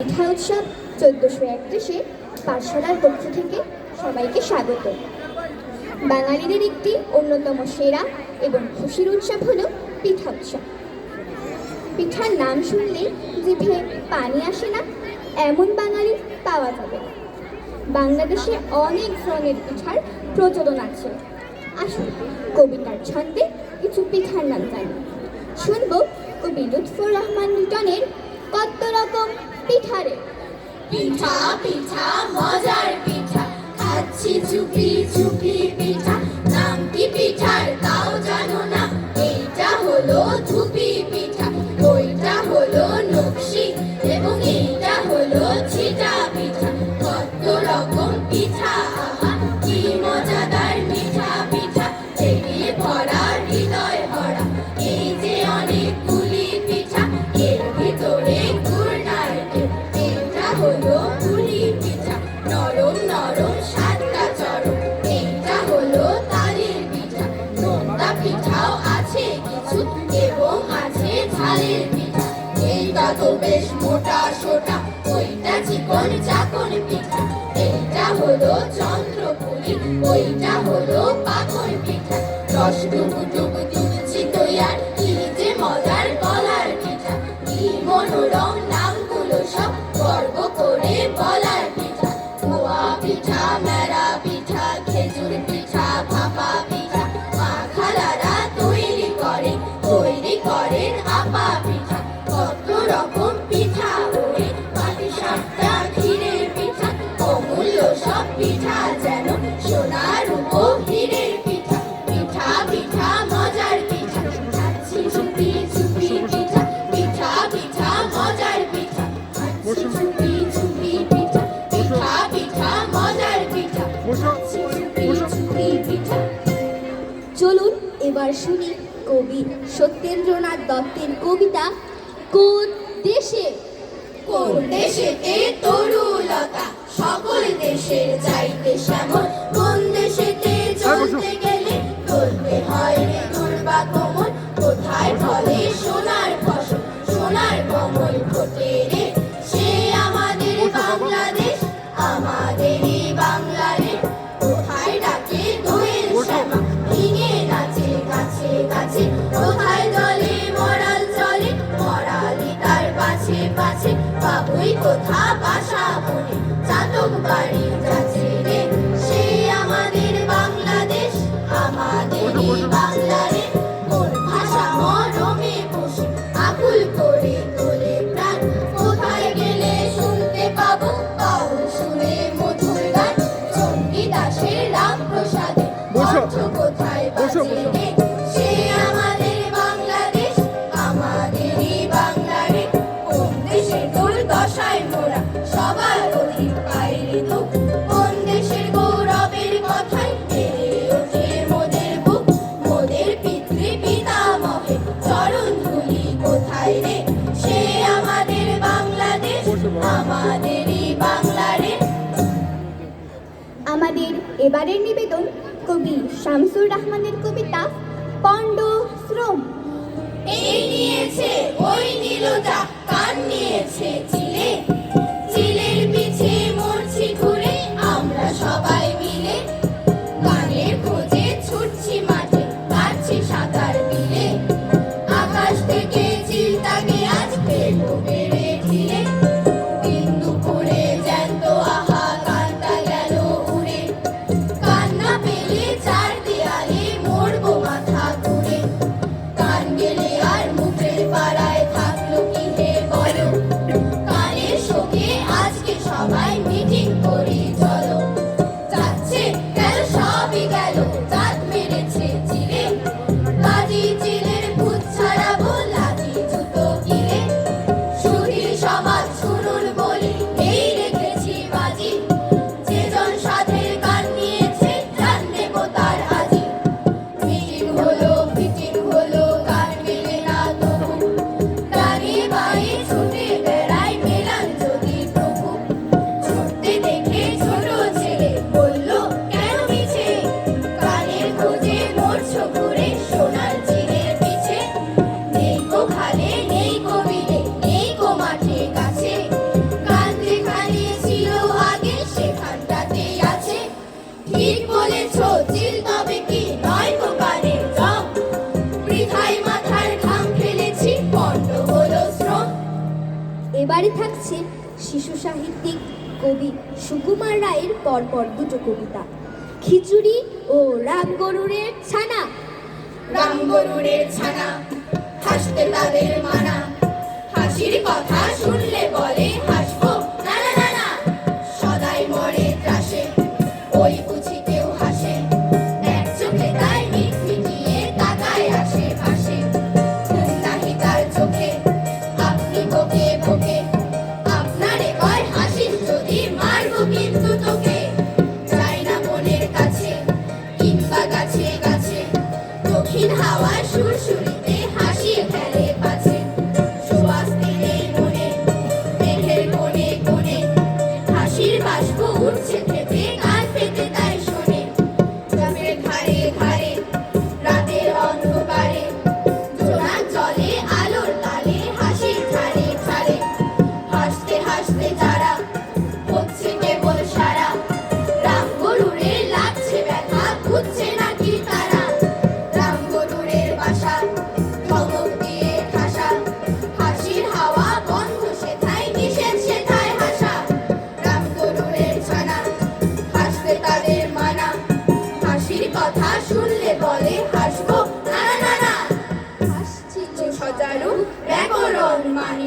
পিঠা উৎসব চোদ্দোশো একত্রিশে পাঠশালার পক্ষ থেকে সবাইকে স্বাগত। বাঙালিদের একটি অন্যতম সেরা এবং খুশির উৎসব হল পিঠা উৎসব। পিঠার নাম শুনলে জিভে পানি আসে না, এমন বাঙালি পাওয়া যাবে। বাংলাদেশে অনেক ধরনের পিঠার প্রচলন আছে। আসুন কবিতার ছন্দে কিছু পিঠার নাম জানি। শুনব কবি লুৎফুর রহমান লিটনের কত রকম পিঠা রে পিঠা পিঠা, মজার পিঠা। খাচ্ছি চুপি চুপি পিঠা। নাম কি পিঠার, তাও জানো না। এইটা হলো ধুপি। কষ্ট চলুন এবার শুনি কবি সত্যেন্দ্রনাথ দত্তের কবিতা কোন দেশে? কোন দেশে এ তরুলতা? সকল দেশের চাইতে শ্যামল কোন দেশে তে হ্যাঁ, চলতে গেলে চলতে হয় রে দুর্বা কোথায় ফলে কথা ভাষা আমাদের এবারের নিবেদন কবি শামসুর রহমানের কবিতা পণ্ড শ্রম। এই নিয়েছে ওই কান নিয়েছে কবি সুকুমার রায়ের পরপর দুটো কবিতা। খিচুড়ি ও রামগরুরের ছানা। রামগরুরের ছানা, হাসতে তাদের মানা। হাসির কথা শুনলে বলে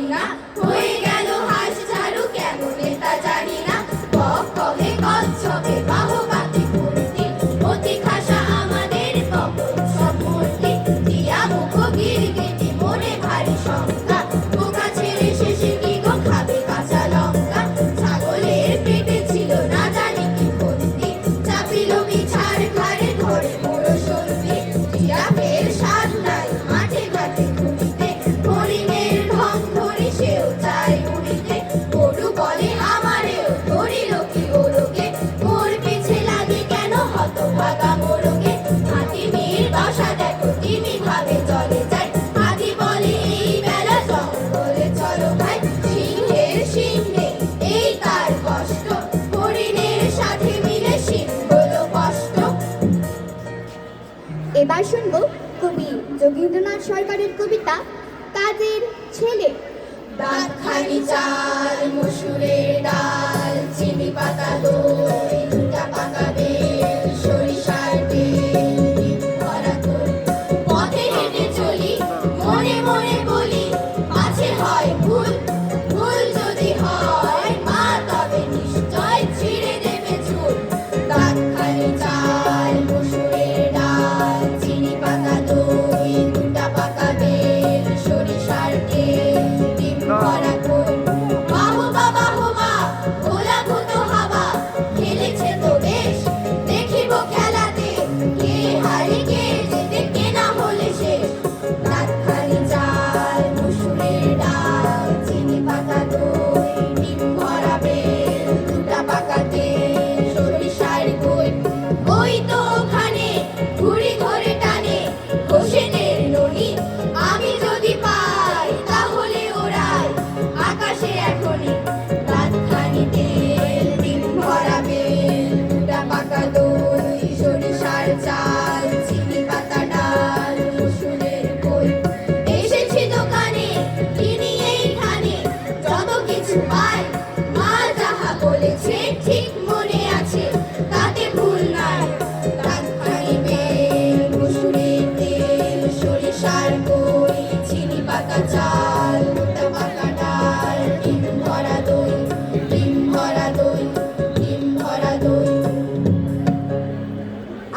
Marina. সরকারের কবিতা কাজের ছেলে। দাঁত খালি চাল মসুরের ডাল।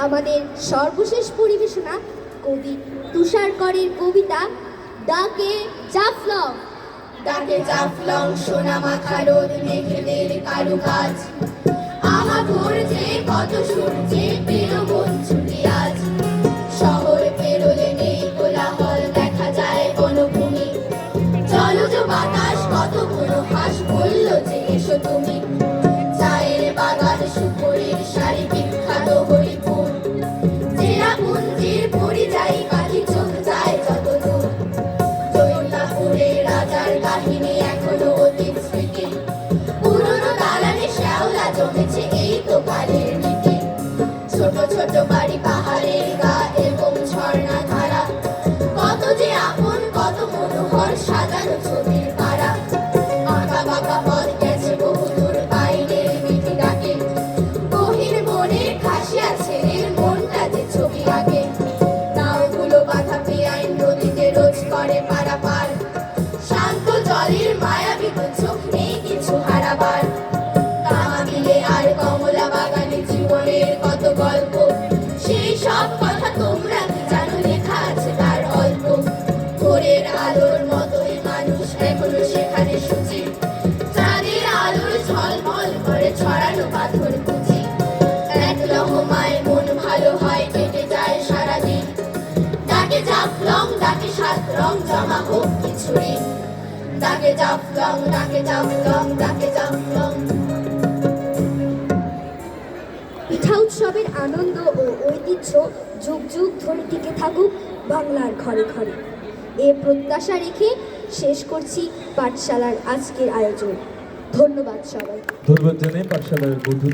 আমাদের সর্বশেষ পরিবেশনা কবি তুষারকরের কবিতা, ডাকে জাফলং। ডাকে জাফলং সোনা মাখা রোদ মেঘেদের কারুকাজ। চাঁদের মন ভালো হয়, কেটে যায় সারাদিন। ডাকে জাফলং ডাকে সাত রং, জমা কিছু ঋণ ডাকে জাফলং ডাকে জাফলং ডাকে জাফলং পিঠা উৎসবের আনন্দ ও ঐতিহ্য যুগ যুগ ধরে টিকে থাকুক বাংলার ঘরে ঘরে। এ প্রত্যাশা রেখে শেষ করছি পাঠশালার আজকের আয়োজন। ধন্যবাদ সবাই ধন্যবাদ জানাই পাঠশালার বন্ধু